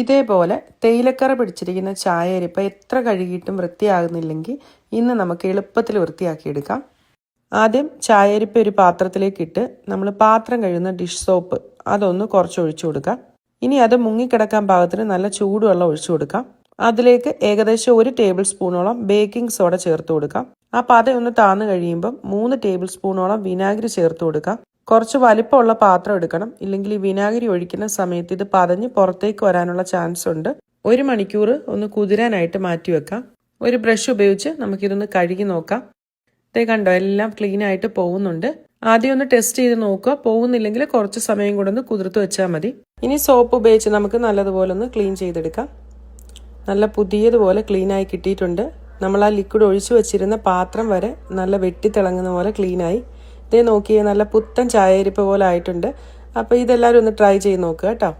ഇതേപോലെ തേയിലക്കറ പിടിച്ചിരിക്കുന്ന ചായരിപ്പ എത്ര കഴുകിയിട്ടും വൃത്തിയാകുന്നില്ലെങ്കിൽ ഇന്ന് നമുക്ക് എളുപ്പത്തിൽ വൃത്തിയാക്കിയെടുക്കാം. ആദ്യം ചായരിപ്പ ഒരു പാത്രത്തിലേക്ക് ഇട്ട് നമ്മൾ പാത്രം കഴുകുന്ന ഡിഷ് സോപ്പ് അതൊന്ന് കുറച്ച് ഒഴിച്ചു കൊടുക്കാം. ഇനി അത് മുങ്ങിക്കിടക്കാൻ പാകത്തിന് നല്ല ചൂടുവെള്ളം ഒഴിച്ചു കൊടുക്കാം. അതിലേക്ക് ഏകദേശം ഒരു ടേബിൾ സ്പൂണോളം ബേക്കിംഗ് സോഡ ചേർത്ത് കൊടുക്കാം. ആ അതൊന്ന് താന്നു കഴിയുമ്പം മൂന്ന് ടേബിൾ സ്പൂണോളം വിനാഗിരി ചേർത്ത് കൊടുക്കാം. കുറച്ച് വലിപ്പമുള്ള പാത്രം എടുക്കണം. ഇല്ലെങ്കിൽ ഈ വിനാഗിരി ഒഴിക്കുന്ന സമയത്ത് ഇത് പതഞ്ഞ് പുറത്തേക്ക് വരാനുള്ള ചാൻസ് ഉണ്ട്. ഒരു മണിക്കൂർ ഒന്ന് കുതിരാനായിട്ട് മാറ്റി വെക്കാം. ഒരു ബ്രഷ് ഉപയോഗിച്ച് നമുക്കിതൊന്ന് കഴുകി നോക്കാം. ഇതേ കണ്ടോ എല്ലാം ക്ലീൻ ആയിട്ട് പോകുന്നുണ്ട്. ആദ്യം ഒന്ന് ടെസ്റ്റ് ചെയ്ത് നോക്കുക. പോകുന്നില്ലെങ്കിൽ കുറച്ച് സമയം കൂടെ ഒന്ന് കുതിർത്ത് വെച്ചാൽ മതി. ഇനി സോപ്പ് ഉപയോഗിച്ച് നമുക്ക് നല്ലതുപോലെ ഒന്ന് ക്ലീൻ ചെയ്തെടുക്കാം. നല്ല പുതിയതുപോലെ ക്ലീനായി കിട്ടിയിട്ടുണ്ട്. നമ്മൾ ആ ലിക്വിഡ് ഒഴിച്ചു വെച്ചിരുന്ന പാത്രം വരെ നല്ല വെട്ടിത്തിളങ്ങുന്ന പോലെ ക്ലീൻ ഇതേ നോക്കിയേ നല്ല പുത്തൻ ചായരിപ്പ് പോലെ ആയിട്ടുണ്ട്. അപ്പോൾ ഇതെല്ലാവരും ഒന്ന് ട്രൈ ചെയ്ത് നോക്കുക കേട്ടോ.